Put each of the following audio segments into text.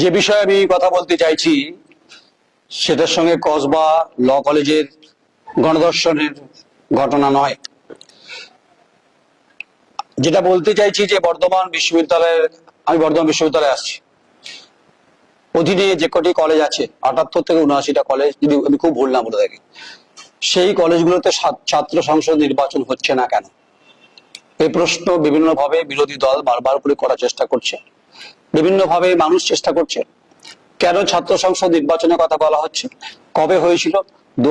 যে বিষয়ে আমি কথা বলতে চাইছি, সেটার সঙ্গে কসবা ল কলেজের গণদর্শনের ঘটনা নয়। যেটা বলতে চাইছি যে বর্ধমান বিশ্ববিদ্যালয়ের, আমি বর্ধমান বিশ্ববিদ্যালয়ে আসছি। অধীনে যে কটি কলেজ আছে, আটাত্তর থেকে উনআশিটা কলেজ, যদি আমি খুব ভুল না বলে থাকি, সেই কলেজগুলোতে ছাত্র সংসদ নির্বাচন হচ্ছে না কেন? এই প্রশ্ন বিভিন্নভাবে বিরোধী দল বারবার করে করার চেষ্টা করছে। বিভিন্নভাবে মানুষ চেষ্টা করছে। কেন ছাত্র সংসদ নির্বাচনের কথা বলা হচ্ছে? কবে হয়েছিল? দু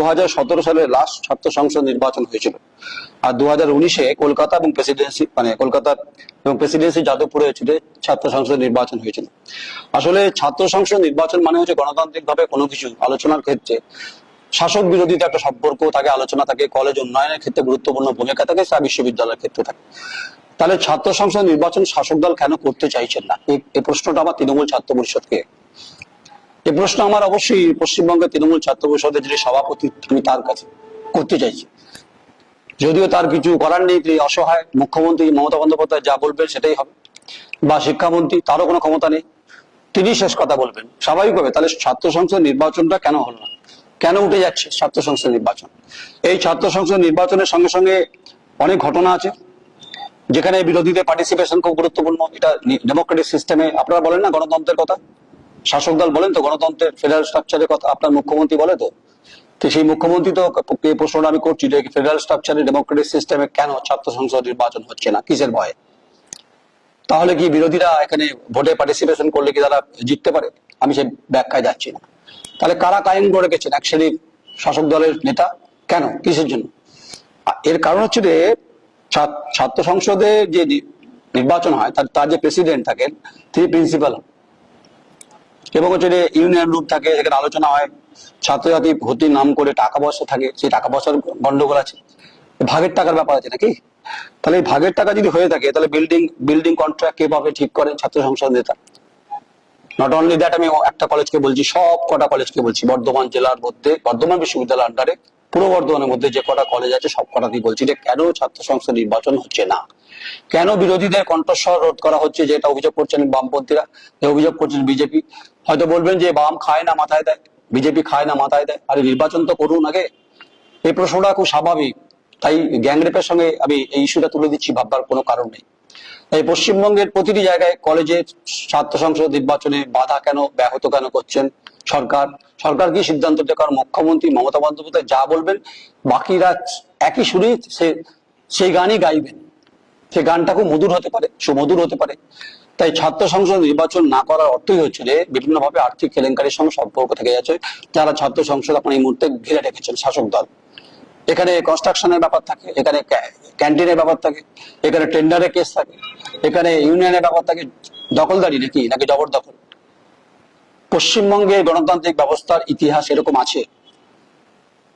সালের লাস্ট ছাত্র সংসদ নির্বাচন হয়েছিল। আর দু হাজার উনিশে কলকাতা এবং প্রেসিডেন্সি মানে কলকাতা এবং প্রেসিডেন্সি যাদবপুরে হয়েছিল, ছাত্র সংসদ নির্বাচন হয়েছিল। আসলে ছাত্র সংসদ নির্বাচন মানে হচ্ছে গণতান্ত্রিক ভাবে কোনো কিছু। আলোচনার ক্ষেত্রে শাসক বিরোধীতে একটা সম্পর্ক থাকে, আলোচনা থাকে, কলেজ উন্নয়নের ক্ষেত্রে গুরুত্বপূর্ণ ভূমিকা থাকে বিশ্ববিদ্যালয়ের ক্ষেত্রে থাকে। তাহলে ছাত্র সংসদ নির্বাচন শাসক দল কেন করতে চাইছেন না? এই- প্রশ্নটা আমার তৃণমূল ছাত্র পরিষদকে। এই প্রশ্ন আমার অবশ্যই পশ্চিমবঙ্গের তৃণমূল ছাত্র পরিষদের যিনি সভাপতি আমি তার কাছে করতে চাইছি যদিও তার কিছু করার নেই, তিনি অসহায়, মুখ্যমন্ত্রী মমতা বন্দ্যোপাধ্যায় যা বলবেন সেটাই হবে। বা শিক্ষামন্ত্রী, তারও কোনো ক্ষমতা নেই। তিনি শেষ কথা বলবেন, স্বাভাবিকভাবে। তাহলে ছাত্র সংসদ নির্বাচনটা কেন হলো না? কেন উঠে যাচ্ছে ছাত্র সংসদ নির্বাচন? এই ছাত্র সংসদ নির্বাচনের সঙ্গে সঙ্গে অনেক ঘটনা আছে। যেখানে বিরোধীদের পার্টিসিপেশন খুব গুরুত্বপূর্ণ। এটা ডেমোক্রেটিক সিস্টেমে আপনারা বলেন না গণতন্ত্রের কথা? শাসক দল বলেন তো গণতন্ত্রের ফেডারেল স্ট্রাকচারের কথা, আপনার মুখ্যমন্ত্রী বলে তো। সেই মুখ্যমন্ত্রী তো এই প্রশ্নটা আমি করছি যে ফেডারেল স্ট্রাকচারে ডেমোক্রেটিক সিস্টেমে কেন ছাত্র সংসদ নির্বাচন হচ্ছে না? কিসের ভয়ে? তাহলে কি বিরোধীরা এখানে ভোটে পার্টিসিপেশন করলে কি তারা জিততে পারে? আমি সেই ব্যাখ্যায় যাচ্ছি না। তাহলে কারা কায়েম করে রেখেছেন? এক শ্রেণির শাসক দলের নেতা? কেন? কিসের জন্য? এর কারণ হচ্ছে যে ছাত্র সংসদে যে নির্বাচন হয়, তার তার যে প্রেসিডেন্ট থাকেন তিনি প্রিন্সিপাল এবং হচ্ছে ইউনিয়ন রূপ থাকে সেখানে আলোচনা হয় ছাত্রছাত্রী ভর্তির নাম করে টাকা পয়সা থাকে, সেই টাকা পয়সার গন্ডগোল আছে। ভাগের টাকার ব্যাপার আছে নাকি? তাহলে এই ভাগের টাকা যদি হয়ে থাকে, তাহলে বিল্ডিং বিল্ডিং কন্ট্রাক্ট কে পাবে ঠিক করেন ছাত্র সংসদ নেতা? নট অনলি দ্যাট আমি একটা কলেজকে বলছি, সব কটা কলেজকে বলছি, বর্ধমান জেলার মধ্যে, বর্ধমান বিশ্ববিদ্যালয়ের আন্ডারে পূর্ব বর্ধমানের মধ্যে যে কটা কলেজ আছে, সব কটাতেই বলছি যে কেন ছাত্র সংসদ নির্বাচন হচ্ছে না? কেন বিরোধীদের কণ্ঠস্বর রোধ করা হচ্ছে যেটা অভিযোগ করছেন বামপন্থীরা এ অভিযোগ করছেন বিজেপি? হয়তো বলবেন যে বাম খায় না, মাথায় দেয়। বিজেপি খায় না, মাথায় দেয়। আরে নির্বাচন তো করুন আগে। এই প্রশ্নটা খুব স্বাভাবিক। তাই গ্যাংরেপের সঙ্গে আমি এই ইস্যুটা তুলে দিচ্ছি, ভাববার কোনো কারণ নেই। তাই পশ্চিমবঙ্গের প্রতিটি জায়গায় কলেজের ছাত্র সংসদ নির্বাচনে বাধা কেন, ব্যাহত কেন করছেন? সরকার সরকার কি সিদ্ধান্ত? কারণ মুখ্যমন্ত্রী মমতা বন্দ্যোপাধ্যায় যা বলবেন, বাকিরা একই সুরে সে, সেই গানই গাইবেন। সে গানটা খুব মধুর হতে পারে, সুমধুর হতে পারে। তাই ছাত্র সংসদ নির্বাচন না করার অর্থই হচ্ছে যে, বিভিন্নভাবে আর্থিক কেলেঙ্কারির সঙ্গে সম্পর্ক থেকে যাচ্ছে। যারা ছাত্র সংসদ এখন এই মুহূর্তে ঘিরে রেখেছেন শাসক দল। এখানে কনস্ট্রাকশনের ব্যাপার থাকে, এখানে ক্যান্টিনের ব্যাপার থাকে, এখানে টেন্ডারের কেস থাকে, এখানে ইউনিয়নের ব্যাপার থাকে। দখলদারি নাকি নাকি জবরদখল? পশ্চিমবঙ্গের গণতান্ত্রিক ব্যবস্থার ইতিহাস এরকম আছে।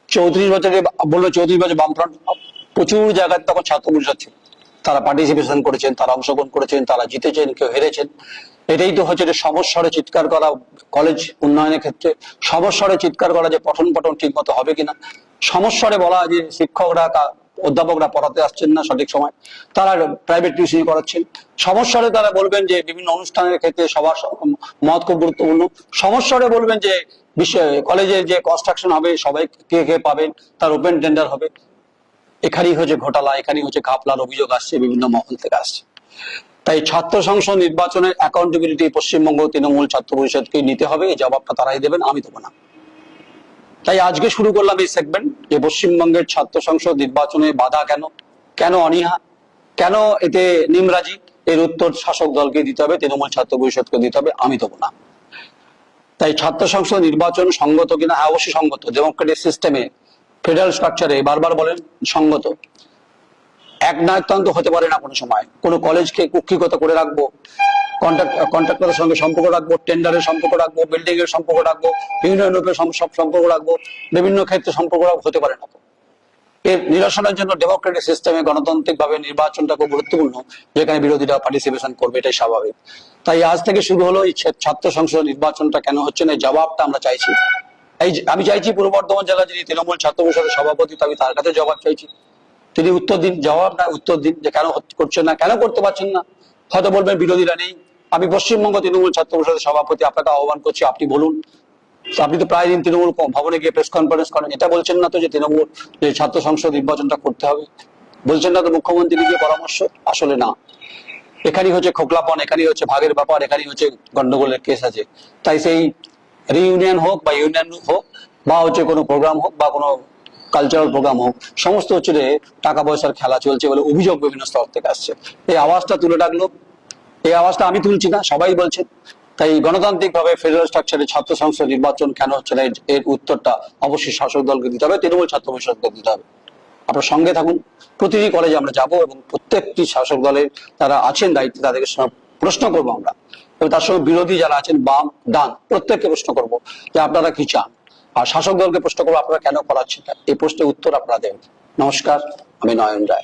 চৌত্রিশ বছরে বলল চৌত্রিশ বছর বামফ্রন্ট, প্রচুর জায়গায় তখন ছাত্র পরিষদ ছিল তারা পার্টিসিপেশন করেছেন, তারা অংশগ্রহণ করেছেন, তারা জিতেছেন, কেউ হেরেছেন। এটাই তো হচ্ছে যে সমস্বরে চিৎকার করা কলেজ উন্নয়নের ক্ষেত্রে সমস্বরে চিৎকার করা যে পঠন পঠন ঠিক মতো হবে কিনা। সমস্বরে বলা যে শিক্ষকরা অধ্যাপকরা পড়াতে আসছেন না সঠিক সময়, তারা প্রাইভেট টিউশন করাচ্ছেন। সমস্যারে তারা বলবেন যে বিভিন্ন অনুষ্ঠানের ক্ষেত্রে সবার মত খুব গুরুত্বপূর্ণ। সমস্যারে বলবেন যে বিশ্ব কলেজে যে কনস্ট্রাকশন হবে, সবাই কে কে পাবেন, তার ওপেন টেন্ডার হবে। এখানেই হচ্ছে ঘোটালা, এখানেই হচ্ছে ঘাপলার অভিযোগ আসছে, বিভিন্ন মহল থেকে আসছে। তাই ছাত্র সংসদ নির্বাচনের অ্যাকাউন্টেবিলিটি পশ্চিমবঙ্গ তৃণমূল ছাত্র পরিষদকে নিতে হবে, এই জবাবটা তারাই দেবেন, আমি দেবো না। তাই আজকে শুরু করলাম এই সেগমেন্ট যে পশ্চিমবঙ্গের ছাত্র সংসদ নির্বাচনে বাধা কেন? কেন অনীহা? কেন এতে নিমরাজি? এর উত্তর শাসক দলকে দিতে হবে, তৃণমূল ছাত্র পরিষদকে দিতে হবে, আমি দেবো না। তাই ছাত্র সংসদ নির্বাচন সঙ্গত কিনা? হ্যাঁ অবশ্যই সঙ্গত। ডেমোক্রেটিক সিস্টেমে ফেডারেল স্ট্রাকচারে বারবার বলেন, সঙ্গত। এক নায়কতন্ত্র হতে পারে না কোনো সময়। কোনো কলেজকে কুক্ষিগত করে রাখব কন্ট্রাক্ট কন্ট্রাক্টরের সঙ্গে সম্পর্ক রাখব টেন্ডারের সম্পর্ক রাখব বিল্ডিং এর সম্পর্ক রাখব ইউনিয়ন রূপে সম্পর্ক রাখব, বিভিন্ন ক্ষেত্রে সম্পর্ক হতে পারে না এর নিরসনের জন্য ডেমোক্রেটিক সিস্টেমে গণতান্ত্রিক ভাবে নির্বাচনটা খুব গুরুত্বপূর্ণ, যেখানে বিরোধীরা পার্টিসিপেশন করবে, এটাই স্বাভাবিক। তাই আজ থেকে শুরু হলো এই ছাত্র সংসদ নির্বাচনটা কেন হচ্ছে না জবাবটা আমরা চাইছি। এই আমি চাইছি পূর্ব বর্ধমান জেলা যিনি তৃণমূল ছাত্র পরিষদের সভাপতি আমি তার কাছে জবাব চাইছি। তিনি উত্তর দিন, জবাব না, উত্তর দিন যে কেন করছেন না, কেন করতে পারছেন না, হয়তো বলবেন বিরোধীরা নেই আমি পশ্চিমবঙ্গ তৃণমূল ছাত্র পরিষদের সভাপতি, আপনাকে আহ্বান করছি, আপনি বলুন। আপনি তো প্রায় দিন তৃণমূল ভবনে গিয়ে প্রেস কনফারেন্স করেন, এটা বলছেন না তো যে তৃণমূল, যে ছাত্র সংসদ নির্বাচনটা করতে হবে? বলছেন না তো মুখ্যমন্ত্রী গিয়ে পরামর্শ? আসলে না। এখানেই হচ্ছে খোকলাপন, এখানেই হচ্ছে ভাগের ব্যাপার, এখানেই হচ্ছে গন্ডগোলের কেস আছে। তাই সেই রিইউনিয়ন হোক বা ইউনিয়ন হোক, বা হচ্ছে কোনো প্রোগ্রাম হোক, বা কোনো কালচারাল প্রোগ্রাম হোক, সমস্ত হচ্ছে টাকা পয়সার খেলা চলছে বলে অভিযোগ বিভিন্ন স্তর থেকে আসছে। এই আওয়াজটা তুলে ডাকলো এই আওয়াজটা আমি তুলছি না, সবাই বলছেন তাই গণতান্ত্রিক ভাবে ফেডারেল স্ট্রাকচারে ছাত্র সংসদ নির্বাচন কেন হচ্ছে না, এর- উত্তরটা অবশ্যই শাসক দলকে দিতে হবে, তৃণমূল ছাত্র পরিষদকে দিতে হবে। আপনার সঙ্গে থাকুন, প্রতিটি কলেজে আমরা যাব এবং প্রত্যেকটি শাসক দলের যারা আছেন দায়িত্বে তাদেরকে প্রশ্ন করব আমরা। এবং তার সঙ্গে বিরোধী যারা আছেন, বাম, ডান, প্রত্যেককে প্রশ্ন করব যে আপনারা কি চান? আর শাসক দলকে প্রশ্ন করব, আপনারা কেন করাচ্ছেন? এই প্রশ্নের উত্তর আপনারা দেবেন। নমস্কার, আমি নয়ন রায়।